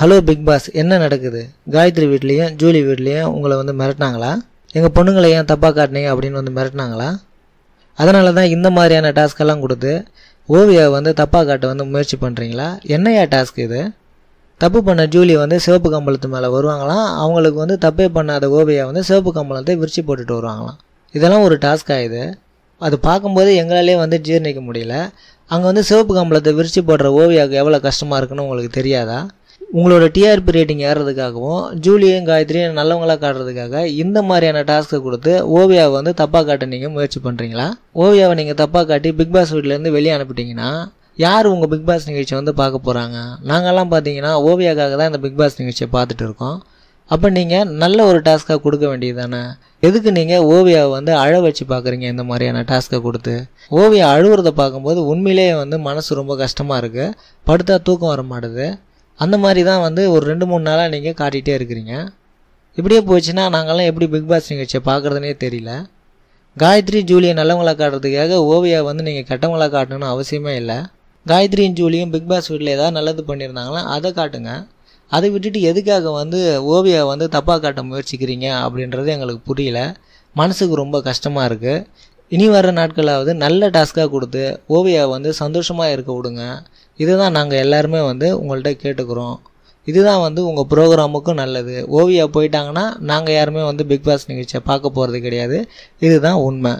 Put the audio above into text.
Hello big pass என்ன நடக்குது? காயத்ரி வீட்லேயும் ஜூலி வீட்லேயும் உங்களை வந்து மிரட்டினாங்களா? எங்கள் பொண்ணுங்களை ஏன் தப்பாக காட்டினீங்க அப்படின்னு வந்து மிரட்டினாங்களா? அதனால தான் இந்த மாதிரியான டாஸ்க்கெல்லாம் கொடுத்து ஓவியாவை வந்து தப்பாக காட்ட வந்து முயற்சி பண்ணுறீங்களா என்னையா டாஸ்க் இது? தப்பு பண்ண ஜூலி வந்து சிவப்பு கம்பளத்து மேலே வருவாங்களாம் அவங்களுக்கு வந்து தப்பே பண்ணாத ஓவியா வந்து சிவப்பு கம்பளத்தை விரிச்சு போட்டுட்டு வருவாங்களாம் இதெல்லாம் ஒரு டாஸ்க்காக இது? அது பார்க்கும்போது எங்களாலே வந்து ஜீர்ணிக்க முடியல. அங்கே வந்து சிவப்பு கம்பளத்தை விரிச்சு போடுற ஓவியாவுக்கு எவ்வளோ கஷ்டமாக இருக்குன்னு உங்களுக்கு தெரியாதா? உங்களோட டிஆர்பி ரேட்டிங் ஏறுறதுக்காகவும் ஜூலியும் காயத்ரியும் நல்லவங்களாக காட்டுறதுக்காக இந்த மாதிரியான டாஸ்க்கை கொடுத்து ஓவியாவை வந்து தப்பாக காட்ட நீங்கள் முயற்சி பண்ணுறீங்களா ஓவியாவை நீங்கள் தப்பாக காட்டி பிக் பாஸ் வீட்டிலேருந்து வெளியே அனுப்பிட்டீங்கன்னா யார் உங்கள் பிக் பாஸ் நிகழ்ச்சி வந்து பார்க்க போகிறாங்க நாங்கள்லாம் பார்த்தீங்கன்னா ஓவியாக்காக தான் இந்த பிக் பாஸ் நிகழ்ச்சியை பார்த்துட்டு இருக்கோம். அப்போ நீங்கள் நல்ல ஒரு டாஸ்க்காக கொடுக்க வேண்டியது தானே எதுக்கு நீங்கள் ஓவியாவை வந்து அழ வச்சு பார்க்குறீங்க இந்த மாதிரியான டாஸ்க்கை கொடுத்து? ஓவியா அழுகிறத பார்க்கும்போது உண்மையிலேயே வந்து மனசு ரொம்ப கஷ்டமாக இருக்குது படுத்தா தூக்கம் வர மாட்டுது. அந்த மாதிரி தான் வந்து ஒரு ரெண்டு மூணு நாளாக நீங்கள் காட்டிகிட்டே இருக்கிறீங்க. இப்படியே போச்சுன்னா நாங்கள்லாம் எப்படி பிக் பாஸ் நிகழ்ச்சியை பார்க்குறதுனே தெரியல. காயத்ரி ஜூலியை நல்லவங்களாக காட்டுறதுக்காக ஓவியா வந்து நீங்கள் கெட்டவங்களாக காட்டணும்னு அவசியமே இல்லை. காயத்ரியும் ஜூலியும் பிக் பாஸ் வீட்டில் ஏதாவது நல்லது பண்ணியிருந்தாங்களா அதை காட்டுங்க. அதை விட்டுட்டு எதுக்காக வந்து ஓவியா வந்து தப்பாக காட்ட முயற்சிக்கிறீங்க அப்படின்றது எங்களுக்கு புரியல. மனசுக்கு ரொம்ப கஷ்டமாக இருக்குது இனி வர நாட்களாவது நல்ல டாஸ்க்காக கொடுத்து ஓவியா வந்து சந்தோஷமாக இருக்க விடுங்க. இதுதான் நாங்கள் எல்லாருமே வந்து உங்கள்கிட்ட கேட்டுக்கிறோம். இதுதான் வந்து உங்கள் ப்ரோக்ராமுக்கும் நல்லது. ஓவியா போயிட்டாங்கன்னா நாங்கள் யாருமே வந்து பிக் பாஸ் நிகழ்ச்சியை பார்க்க போகிறது கிடையாது. இதுதான் உண்மை.